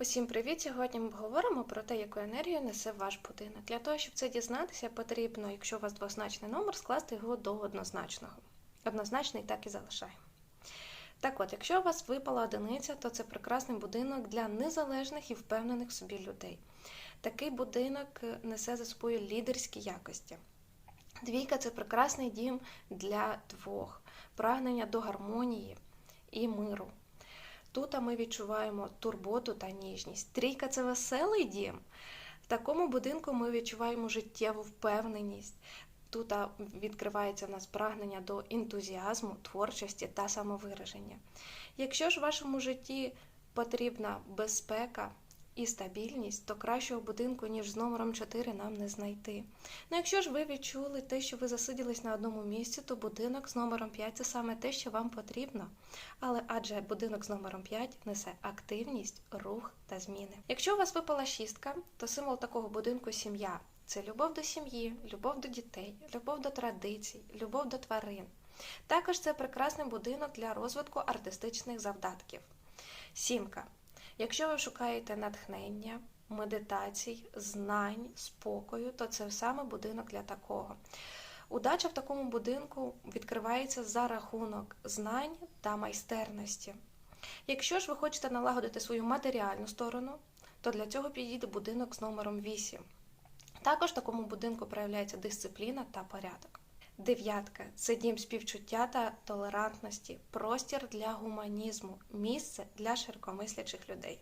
Усім привіт! Сьогодні ми говоримо про те, яку енергію несе ваш будинок. Для того, щоб це дізнатися, потрібно, якщо у вас двозначний номер, скласти його до однозначного. Однозначний так і залишаємо. Так от, якщо у вас випала одиниця, то це прекрасний будинок для незалежних і впевнених собі людей. Такий будинок е, несе за собою лідерські якості. Двійка це прекрасний дім для двох, прагнення до гармонії і миру. Тут ми відчуваємо турботу та ніжність. Трійка це веселий дім. В такому будинку ми відчуваємо життєву впевненість. Тут відкривається в нас прагнення до ентузіазму, творчості та самовираження. Якщо ж в вашому житті потрібна безпека і стабільність, то кращого будинку, ніж з номером 4, нам не знайти. Ну, якщо ж ви відчули те, що ви засиділись на одному місці, то будинок з номером 5 це саме те, що вам потрібно. Але адже будинок з номером 5 несе активність, рух та зміни. Якщо у вас випала шістка, то символ такого будинку сім'я. Це любов до сім'ї, любов до дітей, любов до традицій, любов до тварин. Також це прекрасний будинок для розвитку артистичних завдатків. Сімка. Якщо ви шукаєте натхнення, медитацій, знань, спокою, то це саме будинок для такого. Удача в такому будинку відкривається за рахунок знань та майстерності. Якщо ж ви хочете налагодити свою матеріальну сторону, то для цього підійде будинок з номером 8. Також в такому будинку проявляється дисципліна та порядок. Дев'ятка. Це дім співчуття та толерантності, простір для гуманізму, місце для широкомислячих людей.